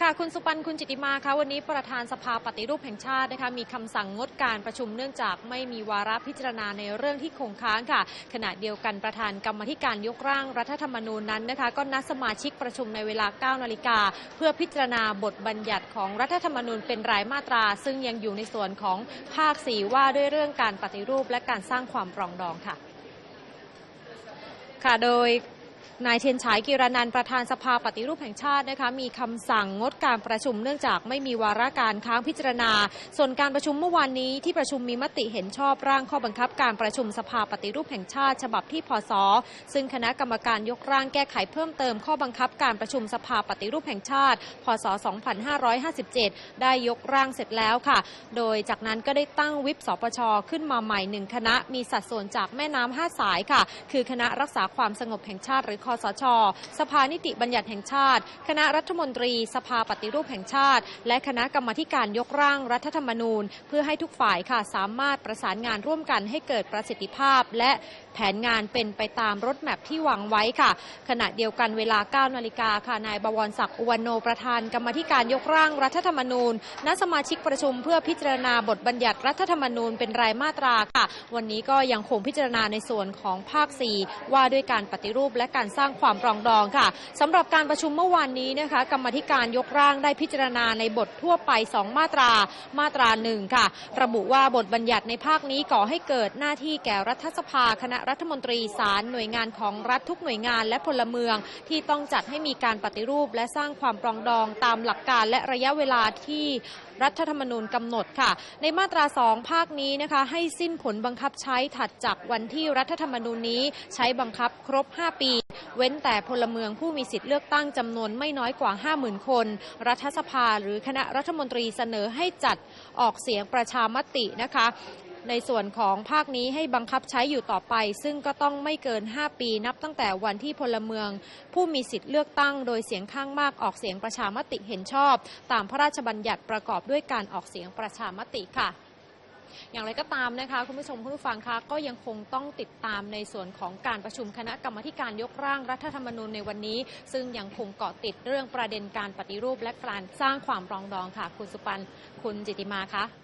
ค่ะคุณสุปันคุณจิติมาคะวันนี้ประธานสภาปฏิรูปแห่งชาตินะคะมีคำสั่งงดการประชุมเนื่องจากไม่มีวาระพิจารณาในเรื่องที่คงค้างค่ะ ขณะเดียวกันประธานกรรมธิการยกร่างรัฐธรรมนูญนั้นนะคะก็นัดสมาชิกประชุมในเวลา 9 นาฬิกา เพื่อพิจารณาบทบัญญัติของรัฐธรรมนูญเป็นรายมาตรา ซึ่งยังอยู่ในส่วนของภาคสีว่าด้วยเรื่องการปฏิรูปและการสร้างความปรองดองค่ะ ค่ะโดย นายเทียนฉายกิรนันประธานสภาปฏิรูปแห่งชาตินะคะมีคำสั่งงดการประชุมเนื่องจากไม่มีวาระการค้างพิจารณา ส่วนการประชุมเมื่อวานนี้ที่ประชุมมีมติเห็นชอบร่างข้อบังคับการประชุมสภาปฏิรูปแห่งชาติ ฉบับที่พศซึ่งคณะกรรมการยกร่างแก้ไขเพิ่มเติมข้อบังคับการประชุมสภาปฏิรูปแห่งชาติ พศ 2557 ได้ยกร่างเสร็จแล้วค่ะ โดยจากนั้นก็ได้ตั้งวิปสปชขึ้นมาใหม่หนึ่งคณะมีสัดส่วนจากแม่น้ำห้าสายค่ะ คือคณะรักษาความสงบแห่งชาติหรือคอสช สภานิติบัญญัติแห่งชาติ คณะรัฐมนตรี สภาปฏิรูปแห่งชาติ และคณะกรรมการยกร่างรัฐธรรมนูญ เพื่อให้ทุกฝ่ายค่ะสามารถประสานงานร่วมกันให้เกิดประสิทธิภาพ และแผนงานเป็นไปตามรถแมพที่วางไว้ค่ะ ขณะเดียวกันเวลา 9 นาฬิกาค่ะนายบวรศักดิ์อุวันโนประธานกรรมาธิการยกร่างรัฐธรรมนูญณสมาชิกประชุมเพื่อพิจารณาบทบัญญัติรัฐธรรมนูญเป็นรายมาตราค่ะ วันนี้ก็ยังคงพิจารณาในส่วนของภาค 4 ว่าด้วยการปฏิรูปและการสร้างความปรองดองค่ะสำหรับการประชุมเมื่อวานนี้นะคะ กรรมธิการยกร่างได้พิจารณาในบททั่วไป 2 มาตรามาตราหนึ่งค่ะ ระบุว่าบทบัญญัติในภาคนี้ก่อให้เกิดหน้าที่แก่รัฐสภา คณะรัฐมนตรีศาลหน่วยงานของรัฐทุกหน่วยงานและพลเมืองที่ต้องจัดให้มีการปฏิรูป และสร้างความปรองดองตามหลักการและระยะเวลาที่รัฐธรรมนูญกำหนดค่ะ ในมาตรา 2 ภาคนี้นะคะ ให้สิ้นผลบังคับใช้ถัดจากวันที่รัฐธรรมนูญนี้ใช้บังคับครบ 5 ปี เว้นแต่พลเมืองผู้มีสิทธิ์เลือกตั้งจำนวนไม่น้อยกว่า 50,000 คน รัฐสภาหรือคณะรัฐมนตรีเสนอให้จัดออกเสียงประชามตินะคะในส่วนของภาคนี้ให้บังคับใช้อยู่ต่อไป ซึ่งก็ต้องไม่เกิน 5 ปีนับตั้งแต่วันที่พลเมือง ผู้มีสิทธิ์เลือกตั้ง โดยเสียงข้างมากออกเสียงประชามติเห็นชอบ ตามพระราชบัญญัติประกอบด้วยการออกเสียงประชามติค่ะ อย่างไรก็ตามนะคะ คุณผู้ชมคุณผู้ฟังคะก็ยังคงต้องติดตามในส่วนของการประชุมคณะกรรมการยกร่างรัฐธรรมนูญในวันนี้ ซึ่งยังคงเกาะติดเรื่องประเด็นการปฏิรูป และการสร้างความรองดองค่ะ คุณสุปัน คุณจิติมาคะ